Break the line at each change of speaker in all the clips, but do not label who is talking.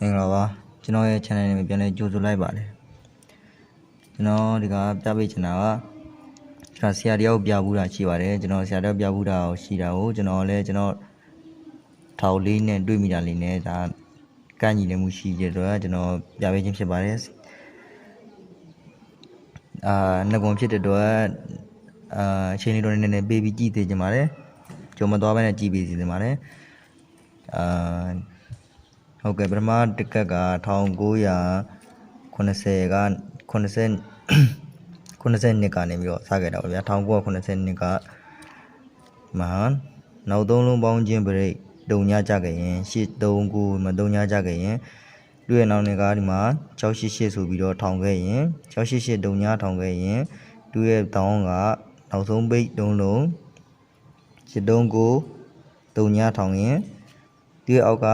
မင်္ဂလာပါကျွန်တော်ရဲ့ channel နဲ့ပြန်လည်ကြိုဆိုလိုက်ပါတယ်ကျွန်တော်ဒီကပြပေးချင်တာကကျွန်တော်ဆရာတယောက်ပြဘူးတာရှိပါတယ်ကျွန်တော်ဆရာတယောက်ပြဘူးတာရှိတာကိုကျွန်တော်လည်းကျွန်တော်ထောက်လေးနဲ့တွေ့မိတာလေးနဲ့ဒါကန့်ညီနေမှုရှိကြတော့ကျွန်တော်ပြပေးခြင်းဖြစ်ပါတယ်အာနှစ်ကွန်ဖြစ်တဲ့တော့အာအချိန်လေးတော့နည်းနည်းပေးပြီးကြည့်သေးကြပါတယ်ကြုံမသွားဘဲနဲ့ကြည့်ပေးစီနေပါတယ်အာ ဟုတ်ကဲ့ပထမတစ်ကက်က1980က90 90နှစ်ကနေပြီးတော့စခဲ့တာပါဗျာ1990နှစ်ကမဟာနောက်သုံးလုံးပေါင်းခြင်းပရိတ်တုံညကြခဲ့ရင်839မတုံညကြခဲ့ရင်သူ့ရဲ့နောက်နှစ်ကဒီမှာ688ဆိုပြီးတော့ထောင်ခဲ့ရင်688တုံညထောင်ခဲ့ရင်သူ့ရဲ့တောင်းကနောက်ဆုံးပိတ်တုံးလုံး839တုံညထောင်ရင်သူ့ရဲ့အောက်က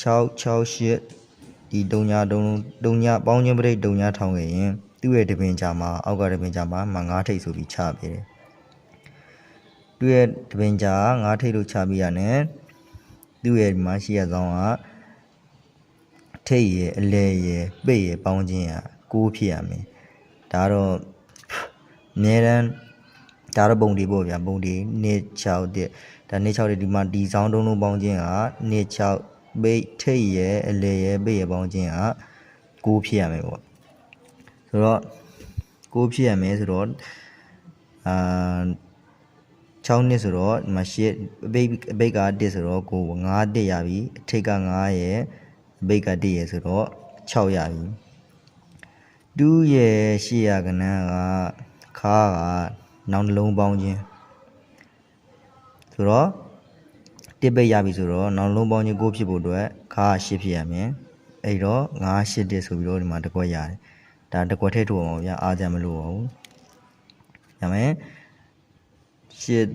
668ဒီတုံညာတုံတုံညာပေါင်းချင်းပရိတ်တုံညာထောင်ခဲ့ရင်သူ့ရဲ့တပင်ကြာမှာအောက်ကတပင်ကြာမှာမငါးထိပ်ဆိုပြီးချပေးတယ်သူ့ရဲ့တပင်ကြာငါးထိပ်လို့ချပြီးရတယ်သူ့ရဲ့ဒီမှာရှိရဆောင်ကထိပ်ရဲ့အလဲရဲ့ပိတ်ရဲ့ပေါင်းချင်းက6ဖြစ်ရမယ်ဒါတော့အများတန်းဒါတော့ပုံဒီပေါ့ဗျာပုံဒီ2 6တဲ့ဒါ2 6တဲ့ဒီမှာဒီဆောင်တုံးလုံးပေါင်းချင်းက2 6 ပိတ်ထိတ်ရဲ့အလေရဲ့ပိတ်ရဲ့ပေါင်းချင်းက6ဖြစ်ရမယ်ပေါ့ဆိုတော့6ဖြစ်ရမယ်ဆိုတော့အာ6နှစ်ဆိုတော့ဒီမှာရှစ်အပိတ်အပိတ်က1ဆိုတော့ကို9တက်ရပြီအထိတ်က9ရဲ့အပိတ်က1ရဲ့ဆိုတော့6ရပြီတူးရဲ့ရှေ့ရကနန်းကခါကနောက်နှလုံးပေါင်းခြင်းဆိုတော့ တစ်ပိတ်ရပြီဆိုတော့နောက်လုံးပေါင်းခြင်း9ဖြစ်ဖို့အတွက်ခါက10ဖြစ်ရမယ်အဲ့တော့9 8တက်ဆိုပြီးတော့ဒီမှာတစ်ခွက်ရတယ်ဒါတစ်ခွက်ထဲထိုးအောင်ဗျာအားကြမလို့ပါဘူးရမယ်ရှစ်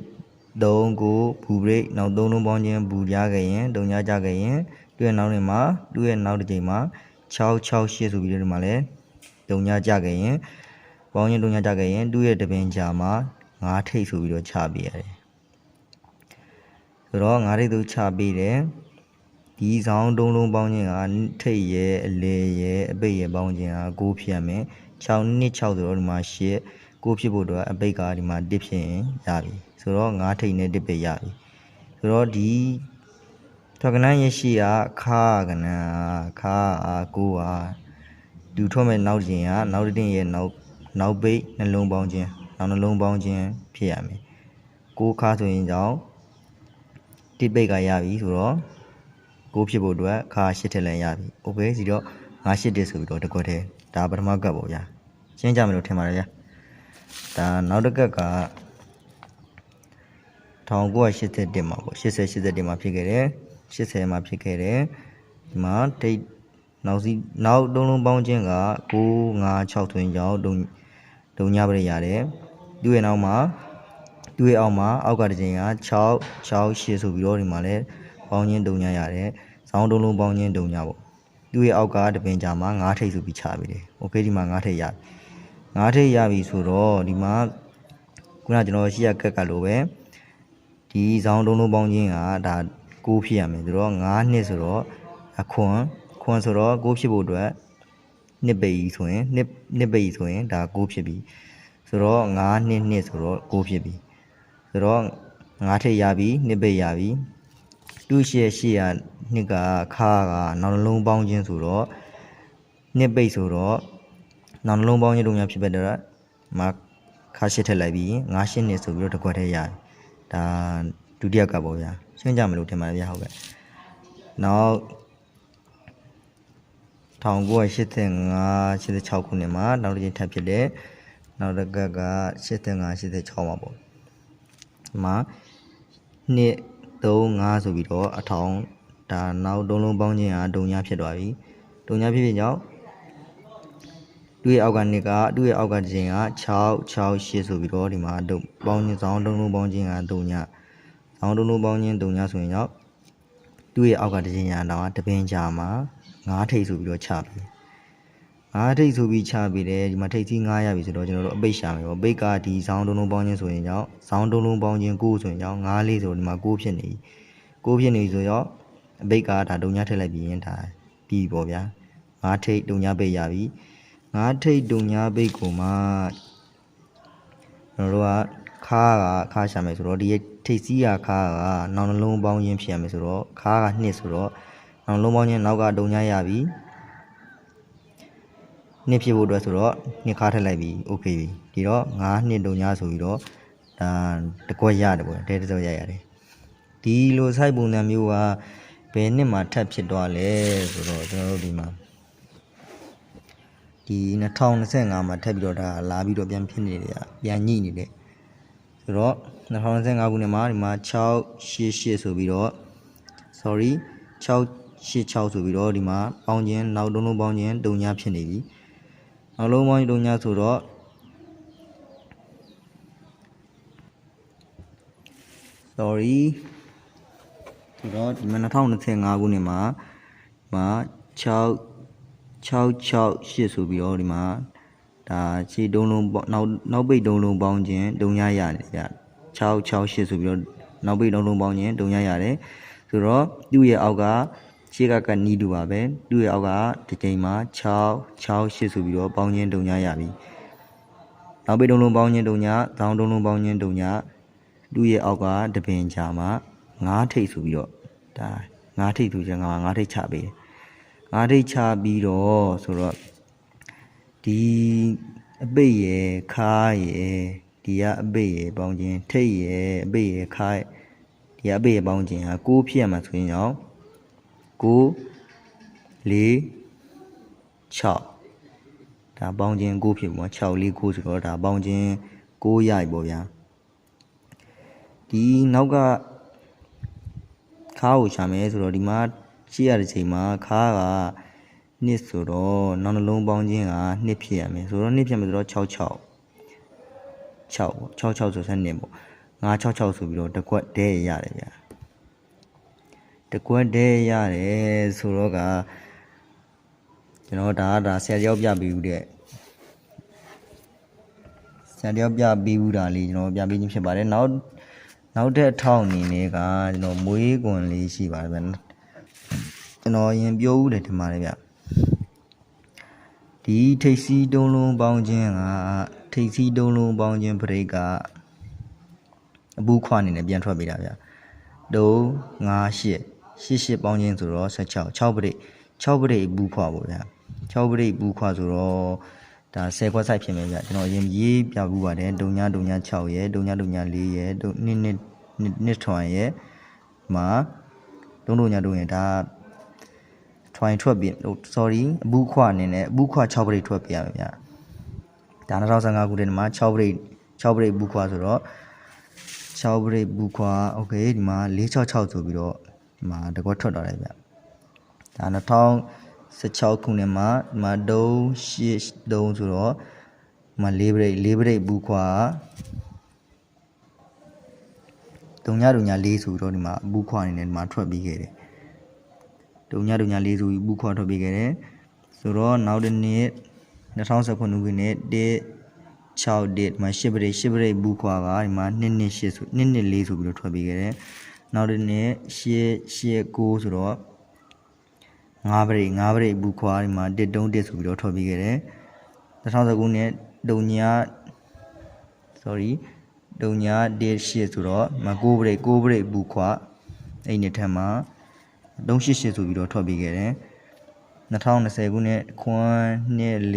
3ကိုဘူဘရိတ်နောက်3လုံးပေါင်းခြင်းဘူရခဲ့ရင်တုံညာကြခဲ့ရင်သူ့ရဲ့နောက်နေမှာသူ့ရဲ့နောက်တစ်ချိန်မှာ6 6 8ဆိုပြီးတော့ဒီမှာလဲတုံညာကြခဲ့ရင်ပေါင်းခြင်းတုံညာကြခဲ့ရင်သူ့ရဲ့တပင်ကြာမှာ9ထိပ်ဆိုပြီးတော့ချပြရတယ် ဆိုတော့9ထိပ်သူချပေးတယ်ဒီဆောင်တုံးလုံးပေါင်းခြင်းကထိပ်ရဲ့အလေရဲ့အပိတ်ရဲ့ပေါင်းခြင်းက9ဖြစ်ရမယ်6နှစ်6ဆိုတော့ဒီမှာ8 9ဖြစ်ဖို့အတွက်အပိတ်ကဒီမှာ1ဖြစ်ရင်ရပြီဆိုတော့9ထိပ်နဲ့1ပိတ်ရပြီဆိုတော့ဒီထောက်ကနန်းရဲ့ရှိကခါကနန်းခါအား9အားဒူထွက်မဲ့နောက်ခြင်းကနောက်တစ်တင်ရဲ့နောက်နောက်ပိတ်နှလုံးပေါင်းခြင်းနောက်နှလုံးပေါင်းခြင်းဖြစ်ရမယ်9ခါဆိုရင်ကြောင့် တိပိတ်ကရပြီဆိုတော့ကိုဖြစ်ဖို့အတွက်ခါရှစ်ထက်လည်းရပြီ။ okay စီတော့ငါရှစ်တစ်ဆိုပြီးတော့တကွက်ထဲဒါပထမကတ်ပေါ့ဗျာ။ရှင်းကြမလို့ထင်ပါတယ်ဗျာ။ဒါနောက်တစ်ကတ်က1981မှာပေါ့80 81မှာဖြစ်ခဲ့တယ်80မှာဖြစ်ခဲ့တယ်ဒီမှာတိတ်နောက်စီနောက်တုံးလုံးပေါင်းခြင်းက9 5 6တွင်ကြောင်းဒုံဒုံညပရိရတယ်သူ့ရဲ့နောက်မှာ သူ့ရဲ့အောက်မှာအောက်ကတစ်ချိန်က6 6 8ဆိုပြီးတော့ဒီမှာလည်းပေါင်းချင်းတုံညာရတယ်။ဇောင်းတုံးလုံးပေါင်းချင်းတုံညာပေါ့။သူ့ရဲ့အောက်ကတပင်ကြာမှာ9ထိပ်ဆိုပြီးချပေးတယ်။ Okay ဒီမှာ9ထိပ်ရ။9ထိပ်ရပြီဆိုတော့ဒီမှာခုနကျွန်တော်ရှိရကက်ကလိုပဲဒီဇောင်းတုံးလုံးပေါင်းချင်းကဒါ9ဖြစ်ရမယ်။ဒါတော့9နှစ်ဆိုတော့အခွန်ခွန်ဆိုတော့9ဖြစ်ဖို့အတွက်နှစ်ပေကြီးဆိုရင်နှစ်နှစ်ပေကြီးဆိုရင်ဒါ9ဖြစ်ပြီ။ဆိုတော့9နှစ်နှစ်ဆိုတော့9ဖြစ်ပြီ။ ဆိုတော့9ထိပ်ရပြီနှစ်ပေရပြီတူရှေ့ရှေ့ရနှစ်ကခါကနောက်နှလုံးပေါင်းခြင်းဆိုတော့နှစ်ပိတ်ဆိုတော့နောက်နှလုံးပေါင်းခြင်းတို့များဖြစ်ပေတော့မခါရှစ်ထက်လိုက်ပြီး9ရှစ်နှစ်ဆိုပြီးတော့တစ်ခွက်ထဲရတယ်ဒါဒုတိယကပ်ပေါ့ဗျာရှင်းကြမလို့ထင်ပါတယ်ဗျာဟုတ်ကဲ့နောက်1985 86ခုနှစ်မှာနောက်တစ်ချိန်ထပ်ဖြစ်တဲ့နောက်တစ်ကက်က85 86မှာပေါ့ဒီ မှာနှစ်35ဆိုပြီးတော့အထောင်ဒါနောက်တုံးလုံးပေါင်းခြင်းဟာဒုံညာဖြစ်သွားပြီဒုံညာဖြစ်ဖြစ်ကြောင့်သူ့ရဲ့အောက်ကနှစ်ကသူ့ရဲ့အောက်ကတစ်ချိန်က6 6 8ဆိုပြီးတော့ဒီမှာဒုံပေါင်းခြင်းစောင်းတုံးလုံးပေါင်းခြင်းကဒုံညာစောင်းတုံးလုံးပေါင်းခြင်းဒုံညာဆိုရင်ကြောင့်သူ့ရဲ့အောက်ကတစ်ချိန်ကတော့တပင်ကြာမှာ9ထိပ်ဆိုပြီးတော့ချပြီ 9ထိပ်ဆိုပြီးချပြီးတယ်ဒီမှာထိပ်စီး9ရပြီဆိုတော့ကျွန်တော်တို့အပိတ်ရှာမယ်ပေါ့အပိတ်ကဒီစောင်းတုံးလုံးပေါင်းခြင်းဆိုရင်ကြောင့်စောင်းတုံးလုံးပေါင်းခြင်း9ဆိုရင်ကြောင့်9လေးဆိုဒီမှာ9ဖြစ်နေပြီ9ဖြစ်နေပြီဆိုတော့အပိတ်ကဒါဒုံညာထည့်လိုက်ပြီးရင်ဒါပြီးပေါ့ဗျာငါးထိတ်ဒုံညာဘိတ်ရပြီငါးထိတ်ဒုံညာဘိတ်ကိုမှကျွန်တော်တို့ကခါကခါရှာမယ်ဆိုတော့ဒီထိတ်စီးကခါကနောင်နှလုံးပေါင်းခြင်းဖြစ်ရမယ်ဆိုတော့ခါကနှစ်ဆိုတော့နောင်နှလုံးပေါင်းခြင်းနောက်ကဒုံညာရပြီ နှစ်ဖြစ်ဖို့အတွက်ဆိုတော့နှစ်ခါထည့်လိုက်ပြီโอเคပြီဒီတော့ငါးနှစ်ဒုံညာဆိုပြီးတော့ဒါတကွက်ရတယ်ပေါ့တဲတစ်စုံရရတယ် ဒီလိုစိုက်ပုံစံမျိုးကဘယ်နှစ်မှာထပ်ဖြစ်သွားလဲဆိုတော့ကျွန်တော်တို့ဒီမှာဒီ2025မှာထပ်ပြီးတော့ဒါလာပြီးတော့ပြန်ဖြစ်နေတယ်ပြန်ညှိနေတယ်ဆိုတော့2025ခုနှစ်မှာဒီမှာ688ဆိုပြီးတော့ sorry 686ဆိုပြီးတော့ဒီမှာပေါင်းခြင်းနောက်တုံးလုံးပေါင်းခြင်းတုံညာဖြစ်နေပြီ နောက်လုံးပေါင်းခြင်းတုံညာဆိုတော့ sorry ဆိုတော့ဒီမှာ2025ခုနှစ်မှာမှာ6 668ဆိုပြီးတော့ဒီမှာဒါခြေတုံးလုံးပေါင်းနောက်နောက်ပိတ်တုံးလုံးပေါင်းခြင်းဒုံရရတယ်ဗျ668ဆိုပြီးတော့နောက်ပိတ်တုံးလုံးပေါင်းခြင်းဒုံရရတယ်ဆိုတော့သူ့ရဲ့အောက်က ခြေကကနီးတူပါပဲသူ့ရဲ့အောက်ကဒီချိန်မှာ6 68ဆိုပြီးတော့ပေါင်းခြင်းဒုံရရပြီနောက်ပိတ်တုံးလုံးပေါင်းခြင်းဒုံရတောင်းတုံးလုံးပေါင်းခြင်းဒုံရသူ့ရဲ့အောက်ကတပင်ချာမှာငါးထိတ်ဆိုပြီးတော့ဒါငါးထိတ်ဆိုချင်ငါငါးထိတ်ချပေးတယ်ငါးထိတ်ချပြီးတော့ဆိုတော့ဒီအပိတ်ရယ်ခါးရယ်ဒီကအပိတ်ရယ်ပေါင်းခြင်းထိတ်ရယ်အပိတ်ရယ်ခါးဒီကအပိတ်ရယ်ပေါင်းခြင်းဟာ6ဖြစ်ရမှာဆိုရင်ရော 9 4 6ဒါပေါင်းခြင်း6ဖြစ်ပေါ့6 4 9ဆိုတော့ဒါပေါင်းခြင်း6ရပြီပေါ့ဗျာဒီနောက်ကခါးကိုရှာမယ်ဆိုတော့ဒီမှာကြည့်ရတဲ့ချိန်မှာခါးကနှစ်ဆိုတော့နောက်နှလုံးပေါင်းခြင်းကနှစ်ဖြစ်ရမယ်ဆိုတော့နှစ်ဖြစ်မယ်ဆိုတော့66 6ပေါ့66ဆိုဆက်နှစ်ပေါ့966ဆိုပြီးတော့တကွက်ဒဲရတယ်ဗျာ တကွက်ဒဲရတယ်ဆိုတော့ကကျွန်တော်ဒါကဒါဆရာတယောက်ပြပြီးဦးတဲ့ဆရာတယောက်ပြပြီးဦးတာလေးကျွန်တော်ပြပြီးချင်းဖြစ်ပါတယ်နောက်နောက်ထပ်အထောက်အနေနဲ့ကကျွန်တော်မွေးကွန်လေးရှိပါတယ်ဗျကျွန်တော်ရင်ပြောဦးတယ်ထင်ပါတယ်ဗျဒီထိတ်စီတုံးလုံးပေါင်းခြင်းကထိတ်စီတုံးလုံးပေါင်းခြင်းပရိတ်ကအပူးခွအနေနဲ့ပြန်ထွက်ပေးတာဗျဒုံ9 8 8 8ပေါင်းခြင်းဆိုတော့16 6ပရိတ်6ပရိတ်အပူးခွပေါ့ဗျ6ပရိတ်အပူးခွဆိုတော့ဒါ10ခွက်ဆိုင်ဖြစ်မယ်ဗျကျွန်တော်အရင်ရေးပြပူးပါတယ်ဒုံညာဒုံညာ6ရယ်ဒုံညာဒုံညာ4ရယ်ဒုံနှစ်နှစ်နှစ်နှစ်ထွန်ရယ်မှာဒုံဒုံညာဒုံရယ်ဒါထွန်ထွက်ပြီဟို sorry အဘူးခွအနေနဲ့အဘူးခွ6ပရိတ်ထွက်ပြရမယ်ဗျဒါ2015ခုတည်းမှာ6ပရိတ်6ပရိတ်ဘူးခွဆိုတော့6ပရိတ်ဘူးခွ okay ဒီမှာ466ဆိုပြီးတော့ဒီ မှာတကွက်ထွက်သွားတယ်ဗျဒါ2016ခုနှစ်မှာဒီမှာဒုံ8ဒုံဆိုတော့ဒီမှာ4ပရိတ်4ပရိတ်ဘူးခွဒုံညဒုံည4ဆိုပြီးတော့ဒီမှာဘူးခွအနေနဲ့ဒီမှာထွက်ပြီးခဲ့တယ်ဒုံညဒုံည4ဆိုပြီးဘူးခွထွက်ပြီးခဲ့တယ်ဆိုတော့နောက်တစ်နှစ်2019ခုနှစ်1 6 date မှာ10ပရိတ်10ပရိတ်ဘူးခွာကဒီမှာ2နှစ်8ဆို2နှစ်4ဆိုပြီးတော့ထွက်ပြီးခဲ့တယ် နောက်တစ်နှစ်10 10 9ဆိုတော့5ပရိတ်5ပရိတ်ဘူးခွာဒီမှာ1တုံး1ဆိုပြီးတော့ထွက်ပြီးခဲ့တယ်2019ခုနှစ်ဒုံည sorry ဒုံညာ1 8ဆိုတော့မ9ပရိတ်9ပရိတ်ဘူးခွာအဲ့နှစ်ထက်မှာ388ဆိုပြီးတော့ထွက်ပြီးခဲ့တယ်2020ခုနှစ်ခွန်းနှစ်4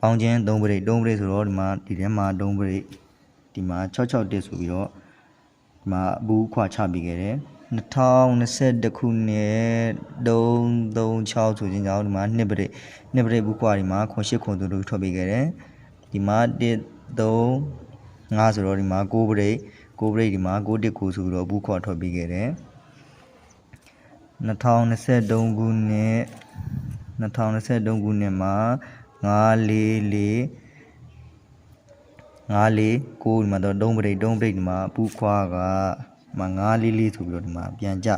ပေါင်းချင်း3ပရိတ်3ပရိတ်ဆိုတော့ဒီမှာဒီထဲမှာ3ပရိတ်ဒီမှာ661ဆိုပြီးတော့ ဒီမှာအဘူးခွာချပြီးခဲ့တယ်2021ခုနှစ်336ဆိုခြင်းကြောင့်ဒီမှာ2ပရိတ်2ပရိတ်ဘူးခွာဒီမှာခွန်8ခွန်တို့ထွက်ပြီးခဲ့တယ်ဒီမှာ1 3 5ဆိုတော့ဒီမှာ6ပရိတ်6ပရိတ်ဒီမှာ6တစ်9ဆိုပြီးတော့ဘူးခွာထွက်ပြီးခဲ့တယ်2023ခုနှစ်2023ခုနှစ်မှာ 944 949ဒီမှာတော့3ပရိတ်3ပရိတ်ဒီမှာပူခွားကမှာ944ဆိုပြီးတော့ဒီမှာပြန်ကြ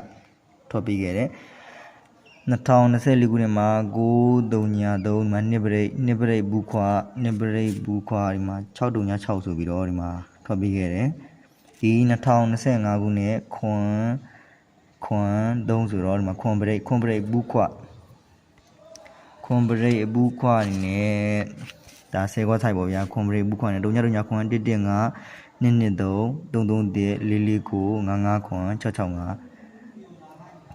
ထွက်ပြီးခဲ့တယ်2024ခုနှစ်မှာ9 3ညာ3ဒီမှာ2ပရိတ်2ပရိတ်ဘူးခွာ2ပရိတ်ဘူးခွာဒီမှာ6 3ညာ6ဆိုပြီးတော့ဒီမှာထွက်ပြီးခဲ့တယ်ဒီ2025ခုနှစ်ခွန်ခွန်3ဆိုတော့ဒီမှာခွန်ပရိတ်ခွန်ပရိတ်ဘူးခွခွန်ပရိတ်အဘူးခွနဲ့ ဒါဆယ်ခွဆိုင်ပေါ့ဗျာခွန်ပရိတ်ဘူးခွနဲ့ဒုညဒုညခွန်115 223 331 449 55ခွန်665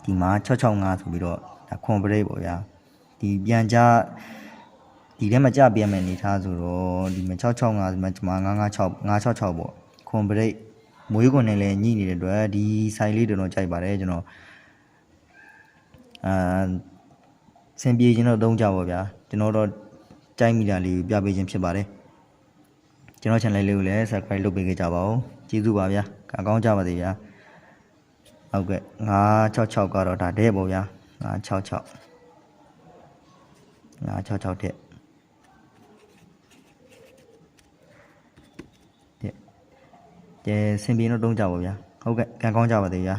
ဒီမှာ665ဆိုပြီးတော့ဒါခွန်ပရိတ်ပေါ့ဗျာဒီပြန်ကြဒီထဲမှာကြပြမယ်အနေထားဆိုတော့ဒီမှာ665ဒီမှာဒီမှာ956 966ပေါ့ခွန်ပရိတ်မွေးခွန်နဲ့လည်းညှိနေတဲ့အတွက်ဒီဆိုင်လေးတော်တော်ကြိုက်ပါတယ်ကျွန်တော်အာစင်ပြေကျွန်တော်သုံးကြပါဗျာကျွန်တော်တော့ ကြိုက်မိတာလေးပြပေးခြင်းဖြစ်ပါတယ်ကျွန်တော် channel လေးကိုလည်း subscribe လုပ်ပေးခဲ့ကြပါဦးကျေးဇူးပါဗျာအကောင်းကြပါစေဗျာဟုတ်ကဲ့966ကတော့ဒါတဲ့ပေါ့ဗျာ966 966တဲ့တဲ့ကျစင်ပြေတော့တုံးကြပါဗျာဟုတ်ကဲ့ကံကောင်းကြပါသေးဗျာ